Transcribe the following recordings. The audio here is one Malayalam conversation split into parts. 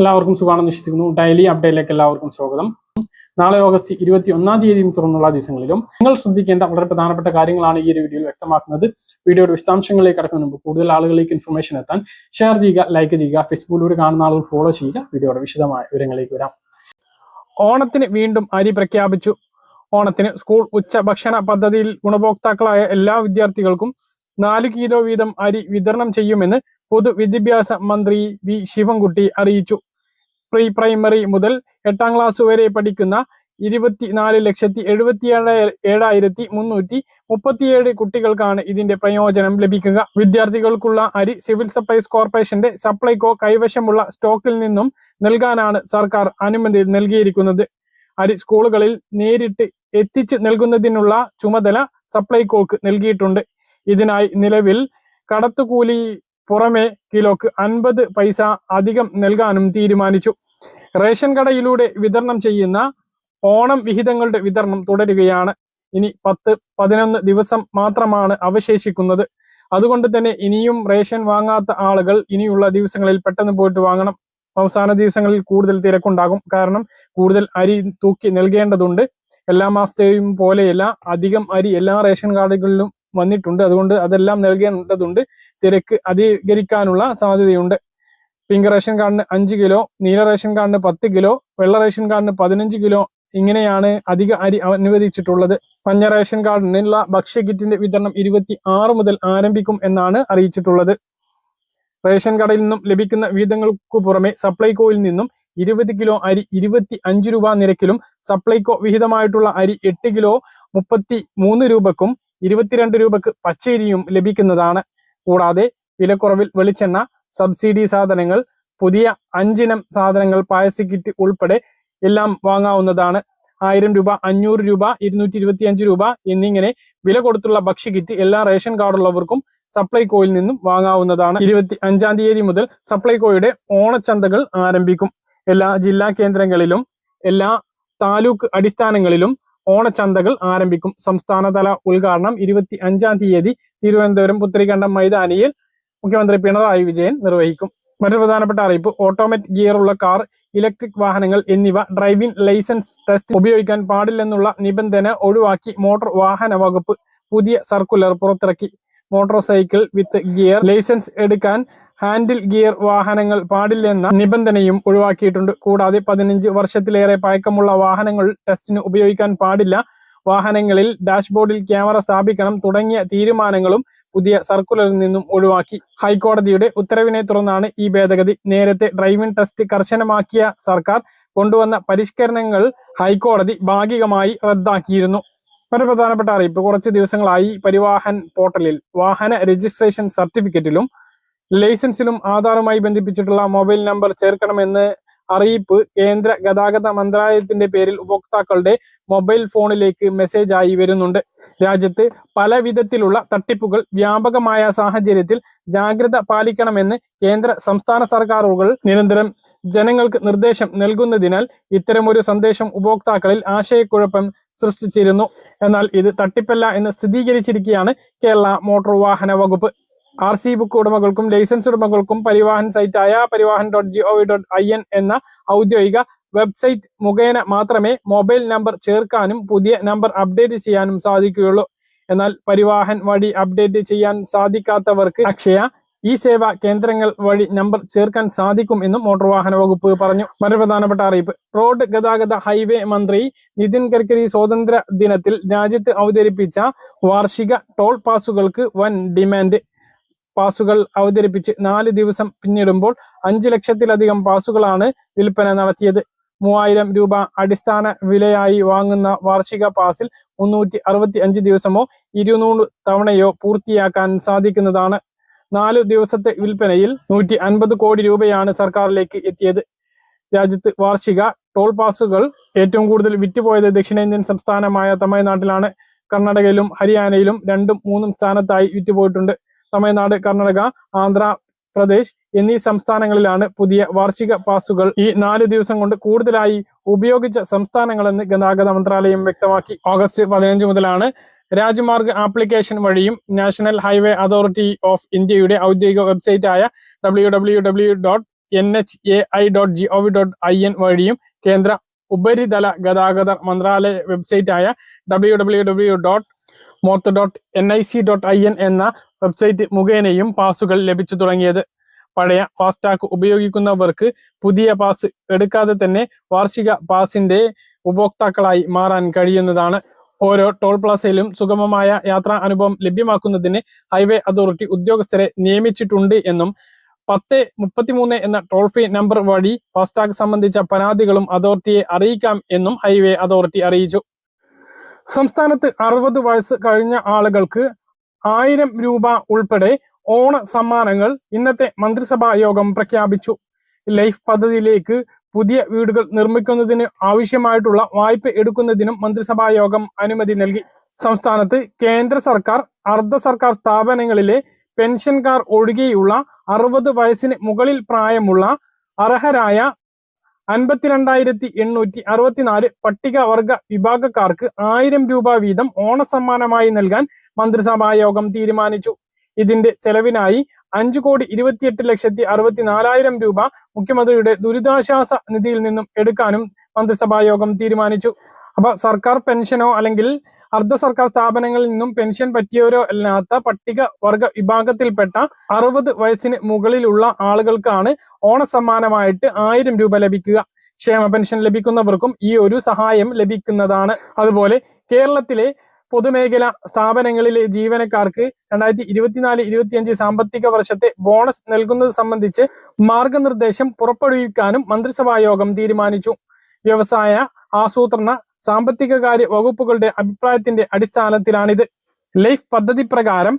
എല്ലാവർക്കും സുഖമാണെന്ന് വിശ്വസിക്കുന്നു. ഡെയിലി അപ്ഡേറ്റിലേക്ക് എല്ലാവർക്കും സ്വാഗതം. നാളെ ഓഗസ്റ്റ് ഇരുപത്തി ഒന്നാം തീയതിയും തുറന്നുള്ള ദിവസങ്ങളിലും നിങ്ങൾ ശ്രദ്ധിക്കേണ്ട വളരെ പ്രധാനപ്പെട്ട കാര്യങ്ങളാണ് ഈ ഒരു വീഡിയോയിൽ വ്യക്തമാക്കുന്നത്. വീഡിയോയുടെ വിശദാംശങ്ങളിലേക്ക് കടക്കുന്ന മുമ്പ് കൂടുതൽ ആളുകളിലേക്ക് ഇൻഫർമേഷൻ എത്താൻ ഷെയർ ചെയ്യുക ലൈക്ക് ചെയ്യുക ഫേസ്ബുക്കിലൂടെ കാണുന്ന ആളുകൾ ഫോളോ ചെയ്യുക. വീഡിയോയുടെ വിശദമായ വിവരങ്ങളിലേക്ക് വരാം. ഓണത്തിന് വീണ്ടും അരി പ്രഖ്യാപിച്ചു. ഓണത്തിന് സ്കൂൾ ഉച്ച ഭക്ഷണ പദ്ധതിയിൽ ഗുണഭോക്താക്കളായ എല്ലാ വിദ്യാർത്ഥികൾക്കും നാല് കിലോ വീതം അരി വിതരണം ചെയ്യുമെന്ന് പൊതുവിദ്യാഭ്യാസ മന്ത്രി വി ശിവൻകുട്ടി അറിയിച്ചു. പ്രീ പ്രൈമറി മുതൽ എട്ടാം ക്ലാസ് വരെ പഠിക്കുന്ന ഇരുപത്തിനാല് ലക്ഷത്തി എഴുപത്തിയേഴ് ഏഴായിരത്തി മുന്നൂറ്റി മുപ്പത്തിയേഴ് കുട്ടികൾക്കാണ് ഇതിന്റെ പ്രയോജനം ലഭിക്കുക. വിദ്യാർത്ഥികൾക്കുള്ള അരി സിവിൽ സപ്ലൈസ് കോർപ്പറേഷന്റെ സപ്ലൈകോ കൈവശമുള്ള സ്റ്റോക്കിൽ നിന്നും നൽകാനാണ് സർക്കാർ അനുമതി നൽകിയിരിക്കുന്നത്. അരി സ്കൂളുകളിൽ നേരിട്ട് എത്തിച്ചു നൽകുന്നതിനുള്ള ചുമതല സപ്ലൈകോക്ക് നൽകിയിട്ടുണ്ട്. ഇതിനായി നിലവിൽ കടത്തുകൂലി പുറമെ കിലോക്ക് അൻപത് പൈസ അധികം നൽകാനും തീരുമാനിച്ചു. റേഷൻ കടയിലൂടെ വിതരണം ചെയ്യുന്ന ഓണം വിഹിതങ്ങളുടെ വിതരണം തുടരുകയാണ്. ഇനി പത്ത് പതിനൊന്ന് ദിവസം മാത്രമാണ് അവശേഷിക്കുന്നത്. അതുകൊണ്ട് തന്നെ ഇനിയും റേഷൻ വാങ്ങാത്ത ആളുകൾ ഇനിയുള്ള ദിവസങ്ങളിൽ പെട്ടെന്ന് പോയിട്ട് വാങ്ങണം. അവസാന ദിവസങ്ങളിൽ കൂടുതൽ തിരക്കുണ്ടാകും. കാരണം കൂടുതൽ അരി തൂക്കി നൽകേണ്ടതുണ്ട്. എല്ലാ മാസത്തെയും പോലെയല്ല അധികം അരി എല്ലാ റേഷൻ കാർഡുകളിലും വന്നിട്ടുണ്ട്. അതുകൊണ്ട് അതെല്ലാം നൽകേണ്ടതുണ്ട്. തിരക്ക് അധികരിക്കാനുള്ള സാധ്യതയുണ്ട്. പിങ്ക് റേഷൻ കാർഡിന് അഞ്ച് കിലോ നീല റേഷൻ കാർഡിന് പത്ത് കിലോ വെള്ള റേഷൻ കാർഡിന് പതിനഞ്ച് കിലോ ഇങ്ങനെയാണ് അധിക അരി അനുവദിച്ചിട്ടുള്ളത്. മഞ്ഞ റേഷൻ കാർഡിനുള്ള ഭക്ഷ്യ കിറ്റിന്റെ വിതരണം ഇരുപത്തി ആറ് മുതൽ ആരംഭിക്കും എന്നാണ് അറിയിച്ചിട്ടുള്ളത്. റേഷൻ കടയിൽ നിന്നും ലഭിക്കുന്ന വിഹിതങ്ങൾക്കു പുറമെ സപ്ലൈകോയിൽ നിന്നും ഇരുപത് കിലോ അരി ഇരുപത്തി അഞ്ച് രൂപ നിരക്കിലും സപ്ലൈകോ വിഹിതമായിട്ടുള്ള അരി എട്ട് കിലോ മുപ്പത്തി മൂന്ന് രൂപക്കും ഇരുപത്തിരണ്ട് രൂപക്ക് പച്ചരിയും ലഭിക്കുന്നതാണ്. കൂടാതെ വിലക്കുറവിൽ വെളിച്ചെണ്ണ സബ്സിഡി സാധനങ്ങൾ പുതിയ അഞ്ചിനം സാധനങ്ങൾ പായസ കിറ്റ് ഉൾപ്പെടെ എല്ലാം വാങ്ങാവുന്നതാണ്. ആയിരം രൂപ അഞ്ഞൂറ് രൂപ ഇരുന്നൂറ്റി ഇരുപത്തി അഞ്ച് രൂപ എന്നിങ്ങനെ വില കൊടുത്തുള്ള ഭക്ഷ്യ കിറ്റ് എല്ലാ റേഷൻ കാർഡുള്ളവർക്കും സപ്ലൈകോയിൽ നിന്നും വാങ്ങാവുന്നതാണ്. ഇരുപത്തി അഞ്ചാം തീയതി മുതൽ സപ്ലൈകോയുടെ ഓണച്ചന്തകൾ ആരംഭിക്കും. എല്ലാ ജില്ലാ കേന്ദ്രങ്ങളിലും എല്ലാ താലൂക്ക് അടിസ്ഥാനങ്ങളിലും ഓണച്ചന്തകൾ ആരംഭിക്കും. സംസ്ഥാനതല ഉദ്ഘാടനം ഇരുപത്തി അഞ്ചാം തീയതി തിരുവനന്തപുരം പുത്തരിക്കണ്ടം മൈതാനിയിൽ മുഖ്യമന്ത്രി പിണറായി വിജയൻ നിർവഹിക്കും. മറ്റൊരു പ്രധാനപ്പെട്ട അറിയിപ്പ് ഓട്ടോമാറ്റിക് ഗിയർ ഉള്ള കാർ ഇലക്ട്രിക് വാഹനങ്ങൾ എന്നിവ ഡ്രൈവിംഗ് ലൈസൻസ് ടെസ്റ്റ് ഉപയോഗിക്കാൻ പാടില്ലെന്നുള്ള നിബന്ധന ഒഴിവാക്കി മോട്ടോർ വാഹന വകുപ്പ് പുതിയ സർക്കുലർ പുറത്തിറക്കി. Motor cycle with gear licence എടുക്കാൻ ഹാൻഡിൽ ഗിയർ വാഹനങ്ങൾ പാടില്ലെന്ന നിബന്ധനയും ഒഴിവാക്കിയിട്ടുണ്ട്. കൂടാതെ പതിനഞ്ച് വർഷത്തിലേറെ പഴക്കമുള്ള വാഹനങ്ങൾ ടെസ്റ്റിന് ഉപയോഗിക്കാൻ പാടില്ല. വാഹനങ്ങളിൽ ഡാഷ്ബോർഡിൽ ക്യാമറ സ്ഥാപിക്കണം തുടങ്ങിയ തീരുമാനങ്ങളും പുതിയ സർക്കുലറിൽ നിന്നും ഒഴിവാക്കി. ഹൈക്കോടതിയുടെ ഉത്തരവിനെ തുടർന്നാണ് ഈ ഭേദഗതി. നേരത്തെ ഡ്രൈവിംഗ് ടെസ്റ്റ് കർശനമാക്കിയ സർക്കാർ കൊണ്ടുവന്ന പരിഷ്കരണങ്ങൾ ഹൈക്കോടതി ഭാഗികമായി റദ്ദാക്കിയിരുന്നു. മറ്റൊരു പ്രധാനപ്പെട്ട അറിയിപ്പ്. കുറച്ച് ദിവസങ്ങളായി പരിവാഹൻ പോർട്ടലിൽ വാഹന രജിസ്ട്രേഷൻ സർട്ടിഫിക്കറ്റിലും ലൈസൻസിലും ആധാറുമായി ബന്ധിപ്പിച്ചിട്ടുള്ള മൊബൈൽ നമ്പർ ചേർക്കണമെന്ന് അറിയിപ്പ് കേന്ദ്ര ഗതാഗത മന്ത്രാലയത്തിന്റെ പേരിൽ ഉപഭോക്താക്കളുടെ മൊബൈൽ ഫോണിലേക്ക് മെസ്സേജ് ആയി വരുന്നുണ്ട്. രാജ്യത്ത് പല വിധത്തിലുള്ള തട്ടിപ്പുകൾ വ്യാപകമായ സാഹചര്യത്തിൽ ജാഗ്രത പാലിക്കണമെന്ന് കേന്ദ്ര സംസ്ഥാന സർക്കാരുകൾ നിരന്തരം ജനങ്ങൾക്ക് നിർദ്ദേശം നൽകുന്നതിനാൽ ഇത്തരമൊരു സന്ദേശം ഉപഭോക്താക്കളിൽ ആശയക്കുഴപ്പം സൃഷ്ടിച്ചിരുന്നു. എന്നാൽ ഇത് തട്ടിപ്പല്ല എന്ന് സ്ഥിരീകരിച്ചിരിക്കുകയാണ് കേരള മോട്ടോർ വാഹന വകുപ്പ്. ആർ സി ബുക്ക് ഉടമകൾക്കും ലൈസൻസ് ഉടമകൾക്കും Parivahan സൈറ്റായ Parivahan dot G O V dot I N എന്ന ഔദ്യോഗിക വെബ്സൈറ്റ് മുഖേന മാത്രമേ മൊബൈൽ നമ്പർ ചേർക്കാനും പുതിയ നമ്പർ അപ്ഡേറ്റ് ചെയ്യാനും സാധിക്കുകയുള്ളൂ. എന്നാൽ പരിവാഹൻ വഴി അപ്ഡേറ്റ് ചെയ്യാൻ സാധിക്കാത്തവർക്ക് അക്ഷയ ഈ സേവാ കേന്ദ്രങ്ങൾ വഴി നമ്പർ ചേർക്കാൻ സാധിക്കും എന്നും മോട്ടോർ വാഹന വകുപ്പ് പറഞ്ഞു. മറ്റൊരു പ്രധാനപ്പെട്ട അറിയിപ്പ്. റോഡ് ഗതാഗത ഹൈവേ മന്ത്രി നിതിൻ ഗഡ്കരി സ്വാതന്ത്ര്യ ദിനത്തിൽ രാജ്യത്ത് അവതരിപ്പിച്ച വാർഷിക ടോൾ പാസുകൾക്ക് വൻ ഡിമാൻഡ്. പാസുകൾ അവതരിപ്പിച്ച് നാല് ദിവസം പിന്നിടുമ്പോൾ അഞ്ച് ലക്ഷത്തിലധികം പാസുകളാണ് വിൽപ്പന നടത്തിയത്. മൂവായിരം രൂപ അടിസ്ഥാന വിലയായി വാങ്ങുന്ന വാർഷിക പാസിൽ മുന്നൂറ്റി അറുപത്തി അഞ്ച് ദിവസമോ ഇരുന്നൂറ് തവണയോ പൂർത്തിയാക്കാൻ സാധിക്കുന്നതാണ്. നാലു ദിവസത്തെ വിൽപ്പനയിൽ നൂറ്റി അൻപത് കോടി രൂപയാണ് സർക്കാരിലേക്ക് എത്തിയത്. രാജ്യത്ത് വാർഷിക ടോൾ പാസുകൾ ഏറ്റവും കൂടുതൽ വിറ്റുപോയത് ദക്ഷിണേന്ത്യൻ സംസ്ഥാനമായ തമിഴ്നാട്ടിലാണ്. കർണാടകയിലും ഹരിയാനയിലും രണ്ടും മൂന്നും സ്ഥാനത്തായി വിറ്റുപോയിട്ടുണ്ട്. തമിഴ്നാട് കർണാടക ആന്ധ്ര പ്രദേശ് എന്നീ സംസ്ഥാനങ്ങളിലാണ് പുതിയ വാർഷിക പാസുകൾ ഈ നാല് ദിവസം കൊണ്ട് കൂടുതലായി ഉപയോഗിച്ച സംസ്ഥാനങ്ങളെന്ന് ഗതാഗത മന്ത്രാലയം വ്യക്തമാക്കി. ഓഗസ്റ്റ് പതിനഞ്ച് മുതലാണ് രാജ്മാർഗ് ആപ്ലിക്കേഷൻ വഴിയും നാഷണൽ ഹൈവേ അതോറിറ്റി ഓഫ് ഇന്ത്യയുടെ ഔദ്യോഗിക വെബ്സൈറ്റായ W W W dot N H A I dot G O V dot I N വഴിയും കേന്ദ്ര ഉപരിതല ഗതാഗത മന്ത്രാലയ വെബ്സൈറ്റായ W W W dot morth dot N I C dot I N എന്ന വെബ്സൈറ്റ് മുഖേനയും പാസുകൾ ലഭിച്ചു തുടങ്ങിയത്. പഴയ ഫാസ്ടാഗ് ഉപയോഗിക്കുന്നവർക്ക് പുതിയ പാസ് എടുക്കാതെ തന്നെ വാർഷിക പാസിന്റെ ഉപഭോക്താക്കളായി മാറാൻ കഴിയുന്നതാണ്. ഓരോ ടോൾ പ്ലാസയിലും സുഗമമായ യാത്രാ അനുഭവം ലഭ്യമാക്കുന്നതിന് ഹൈവേ അതോറിറ്റി ഉദ്യോഗസ്ഥരെ നിയമിച്ചിട്ടുണ്ട് എന്നും പത്ത് മുപ്പത്തിമൂന്ന് എന്ന ടോൾ ഫ്രീ നമ്പർ വഴി ഫാസ്ടാഗ് സംബന്ധിച്ച പരാതികളും അതോറിറ്റിയെ അറിയിക്കാം എന്നും ഹൈവേ അതോറിറ്റി അറിയിച്ചു. സംസ്ഥാനത്ത് അറുപത് വയസ്സ് കഴിഞ്ഞ ആളുകൾക്ക് ആയിരം രൂപ ഉൾപ്പെടെ ഓണ സമ്മാനങ്ങൾ ഇന്നത്തെ മന്ത്രിസഭാ യോഗം പ്രഖ്യാപിച്ചു. ലൈഫ് പദ്ധതിയിലേക്ക് പുതിയ വീടുകൾ നിർമ്മിക്കുന്നതിന് ആവശ്യമായിട്ടുള്ള വായ്പ എടുക്കുന്നതിനും മന്ത്രിസഭാ യോഗം അനുമതി നൽകി. സംസ്ഥാനത്ത് കേന്ദ്ര സർക്കാർ അർദ്ധ സർക്കാർ സ്ഥാപനങ്ങളിലെ പെൻഷൻകാർ ഒഴികെയുള്ള അറുപത് വയസ്സിന് മുകളിൽ പ്രായമുള്ള അർഹരായ അൻപത്തിരണ്ടായിരത്തി എണ്ണൂറ്റി അറുപത്തിനാല് പട്ടികവർഗ വിഭാഗക്കാർക്ക് ആയിരം രൂപ വീതം ഓണസമ്മാനമായി നൽകാൻ മന്ത്രിസഭാ യോഗം തീരുമാനിച്ചു. ഇതിന്റെ ചെലവിനായി അഞ്ചു കോടി ഇരുപത്തിയെട്ട് ലക്ഷത്തി അറുപത്തിനാലായിരം രൂപ മുഖ്യമന്ത്രിയുടെ ദുരിതാശ്വാസ നിധിയിൽ നിന്നും എടുക്കാനും മന്ത്രിസഭാ യോഗം തീരുമാനിച്ചു. അപ്പൊ സർക്കാർ പെൻഷനോ അല്ലെങ്കിൽ അർദ്ധ സർക്കാർ സ്ഥാപനങ്ങളിൽ നിന്നും പെൻഷൻ പറ്റിയവരോ അല്ലാത്ത പട്ടിക വർഗ വിഭാഗത്തിൽപ്പെട്ട അറുപത് വയസ്സിന് മുകളിലുള്ള ആളുകൾക്കാണ് ഓണസമ്മാനമായിട്ട് ആയിരം രൂപ ലഭിക്കുക. ക്ഷേമ പെൻഷൻ ലഭിക്കുന്നവർക്കും ഈ ഒരു സഹായം ലഭിക്കുന്നതാണ്. അതുപോലെ കേരളത്തിലെ പൊതുമേഖല സ്ഥാപനങ്ങളിലെ ജീവനക്കാർക്ക് രണ്ടായിരത്തി ഇരുപത്തിനാല് ഇരുപത്തിയഞ്ച് സാമ്പത്തിക വർഷത്തെ ബോണസ് നൽകുന്നത് സംബന്ധിച്ച് മാർഗനിർദ്ദേശം പുറപ്പെടുവിക്കാനും മന്ത്രിസഭാ യോഗം തീരുമാനിച്ചു. വ്യവസായ ആസൂത്രണ സാമ്പത്തിക കാര്യ വകുപ്പുകളുടെ അഭിപ്രായത്തിന്റെ അടിസ്ഥാനത്തിലാണിത്. ലൈഫ് പദ്ധതി പ്രകാരം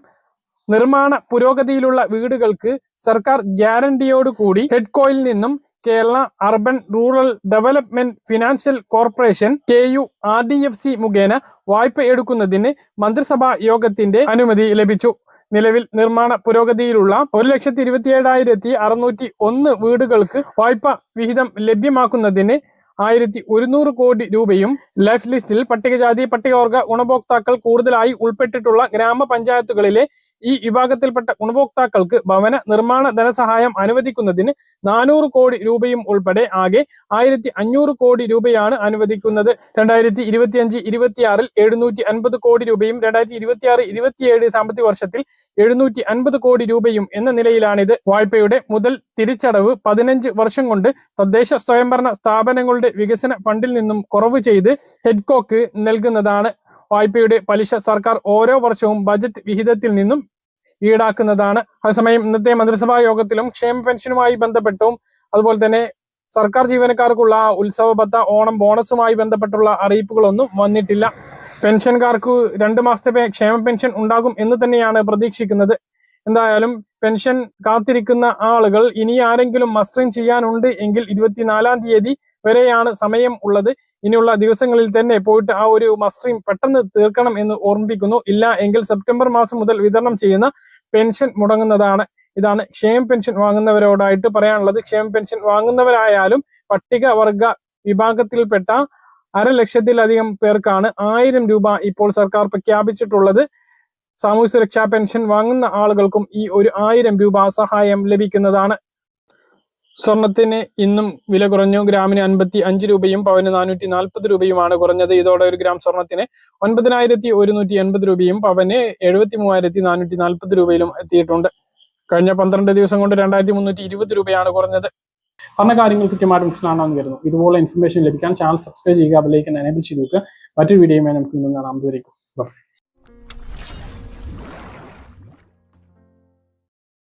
നിർമ്മാണ പുരോഗതിയിലുള്ള വീടുകൾക്ക് സർക്കാർ ഗ്യാരണ്ടിയോടുകൂടി ഹെഡ്കോയിൽ നിന്നും Kerala Urban Rural Development Financial Corporation K U R D F C മുഖേന വായ്പ എടുക്കുന്നതിന് മന്ത്രിസഭാ യോഗത്തിന്റെ അനുമതി ലഭിച്ചു. നിലവിൽ നിർമ്മാണ പുരോഗതിയിലുള്ള ഒരു ലക്ഷത്തി ഇരുപത്തിയേഴായിരത്തി അറുന്നൂറ്റി ഒന്ന് വീടുകൾക്ക് വായ്പ വിഹിതം ലഭ്യമാക്കുന്നതിന് ആയിരത്തി ഒരുന്നൂറ് കോടി രൂപയും ലൈഫ് ലിസ്റ്റിൽ പട്ടികജാതി പട്ടികവർഗ ഗുണഭോക്താക്കൾ കൂടുതലായി ഉൾപ്പെട്ടിട്ടുള്ള ഗ്രാമപഞ്ചായത്തുകളിലെ ഈ വിഭാഗത്തിൽപ്പെട്ട ഗുണഭോക്താക്കൾക്ക് ഭവന നിർമ്മാണ ധനസഹായം അനുവദിക്കുന്നതിന് നാനൂറ് കോടി രൂപയും ഉൾപ്പെടെ ആകെ ആയിരത്തി അഞ്ഞൂറ് കോടി രൂപയാണ് അനുവദിക്കുന്നത്. രണ്ടായിരത്തി ഇരുപത്തിയഞ്ച് ഇരുപത്തിയാറിൽ എഴുന്നൂറ്റി അൻപത് കോടി രൂപയും രണ്ടായിരത്തി ഇരുപത്തിയാറ് ഇരുപത്തിയേഴ് സാമ്പത്തിക വർഷത്തിൽ എഴുന്നൂറ്റി അൻപത് കോടി രൂപയും എന്ന നിലയിലാണിത്. വായ്പയുടെ മുതൽ തിരിച്ചടവ് പതിനഞ്ച് വർഷം കൊണ്ട് തദ്ദേശ സ്വയംഭരണ സ്ഥാപനങ്ങളുടെ വികസന ഫണ്ടിൽ നിന്നും കുറവ് ചെയ്ത് ഹെഡ്കോക്ക് നൽകുന്നതാണ്. വായ്പയുടെ പലിശ സർക്കാർ ഓരോ വർഷവും ബജറ്റ് വിഹിതത്തിൽ നിന്നും ഈടാക്കുന്നതാണ്. അതേസമയം ഇന്നത്തെ മന്ത്രിസഭാ യോഗത്തിലും ക്ഷേമ പെൻഷനുമായി ബന്ധപ്പെട്ടും അതുപോലെ തന്നെ സർക്കാർ ജീവനക്കാർക്കുള്ള ഉത്സവ ബത്ത ഓണം ബോണസുമായി ബന്ധപ്പെട്ടുള്ള അറിയിപ്പുകളൊന്നും വന്നിട്ടില്ല. പെൻഷൻകാർക്ക് രണ്ട് മാസത്തെ ക്ഷേമ പെൻഷൻ ഉണ്ടാകും എന്ന് തന്നെയാണ് പ്രതീക്ഷിക്കുന്നത്. എന്തായാലും പെൻഷൻ കാത്തിരിക്കുന്ന ആളുകൾ ഇനി ആരെങ്കിലും മസ്റ്ററിംഗ് ചെയ്യാനുണ്ട് എങ്കിൽ ഇരുപത്തിനാലാം തീയതി വരെയാണ് സമയം ഉള്ളത്. ഇനിയുള്ള ദിവസങ്ങളിൽ തന്നെ പോയിട്ട് ആ ഒരു മസ്റ്ററിംഗ് പെട്ടെന്ന് തീർക്കണം എന്ന് ഓർമ്മിപ്പിക്കുന്നു. ഇല്ല എങ്കിൽ സെപ്റ്റംബർ മാസം മുതൽ വിതരണം ചെയ്യുന്ന പെൻഷൻ മുടങ്ങുന്നതാണ്. ഇതാണ് ക്ഷേമ പെൻഷൻ വാങ്ങുന്നവരോടായിട്ട് പറയാനുള്ളത്. ക്ഷേമ പെൻഷൻ വാങ്ങുന്നവരായാലും പട്ടികവർഗ വിഭാഗത്തിൽപ്പെട്ട അര ലക്ഷത്തിലധികം പേർക്കാണ് ആയിരം രൂപ ഇപ്പോൾ സർക്കാർ പ്രഖ്യാപിച്ചിട്ടുള്ളത്. സാമൂഹ്യ സുരക്ഷാ പെൻഷൻ വാങ്ങുന്ന ആളുകൾക്കും ഈ ഒരു ആയിരം രൂപ സഹായം ലഭിക്കുന്നതാണ്. സ്വർണത്തിന് ഇന്നും വില കുറഞ്ഞു. ഗ്രാമിന് അൻപത്തി അഞ്ച് രൂപയും പവന് നാനൂറ്റി നാൽപ്പത് രൂപയുമാണ് കുറഞ്ഞത്. ഇതോടെ ഒരു ഗ്രാം സ്വർണത്തിന് ഒൻപതിനായിരത്തി ഒരുന്നൂറ്റി എൺപത് രൂപയും പവന് എഴുപത്തി മൂവായിരത്തി നാനൂറ്റി നാൽപ്പത് രൂപയിലും എത്തിയിട്ടുണ്ട്. കഴിഞ്ഞ പന്ത്രണ്ട് ദിവസം കൊണ്ട് രണ്ടായിരത്തി മുന്നൂറ്റി ഇരുപത് രൂപയാണ് കുറഞ്ഞത്. പറഞ്ഞ കാര്യങ്ങൾ കൃത്യമായിട്ട് മനസ്സിലാണെന്ന് വരുന്നു ഇതുപോലെ ഇൻഫർമേഷൻ ലഭിക്കാൻ ചാനൽ സബ്സ്ക്രൈബ് ചെയ്യുക അതിലേക്ക് എനേബിൾ ചെയ്ത് നോക്കുക മറ്റൊരു വീഡിയോയുമായി നമുക്ക് ഇന്ന് കാണാം. ദൂരേക്കും